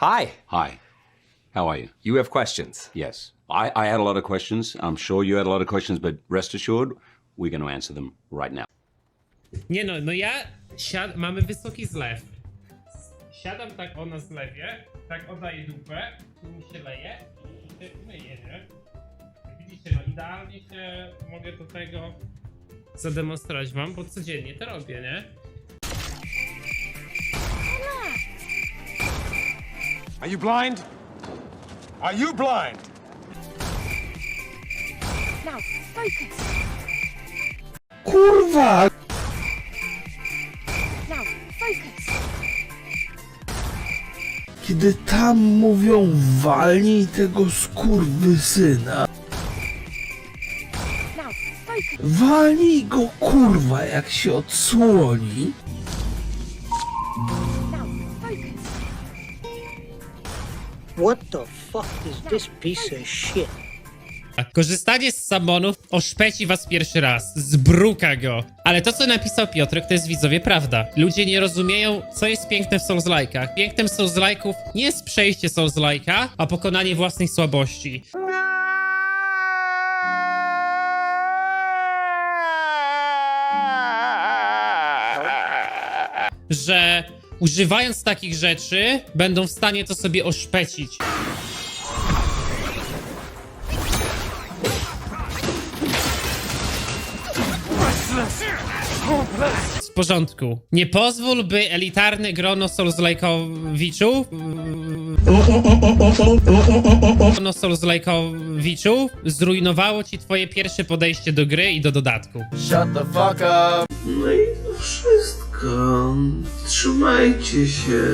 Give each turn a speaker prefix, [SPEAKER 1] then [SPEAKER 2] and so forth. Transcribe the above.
[SPEAKER 1] Hi.
[SPEAKER 2] Hi. How are you?
[SPEAKER 1] You have questions.
[SPEAKER 2] Yes. I, I had a lot of questions. I'm sure you had a lot of questions, but rest assured, we're going to answer them right now.
[SPEAKER 3] Nie no, no ja siad... mamy wysoki zlew. Siadam tak o na zlewie, tak oddaję dupę, tu mi się leje i się myję, nie? Widzicie, no idealnie się mogę do tego zademonstrować wam, bo codziennie to robię, nie?
[SPEAKER 4] Are you blind? Are you blind?
[SPEAKER 5] Now, focus.
[SPEAKER 6] Kurwa!
[SPEAKER 5] Now, focus.
[SPEAKER 6] Kiedy tam mówią walnij tego skurwysyna.
[SPEAKER 5] Now, focus.
[SPEAKER 6] Walnij go kurwa jak się odsłoni.
[SPEAKER 7] What the fuck is this piece of shit?
[SPEAKER 3] Korzystanie z samonów oszpeci was pierwszy raz, zbruka go. Ale to, co napisał Piotrek, to jest widzowie prawda. Ludzie nie rozumieją, co jest piękne w Souls-like'ach. Pięknem Souls-like'ów nie jest przejście Souls-like'a, a pokonanie własnej słabości. Że używając takich rzeczy, będą w stanie to sobie oszpecić. W porządku. Nie pozwól, by elitarne grono Souls-like'owiczów grono Souls-like'owiczów zrujnowało ci twoje pierwsze podejście do gry i do dodatku.
[SPEAKER 6] No i to wszystko. Trzymajcie się.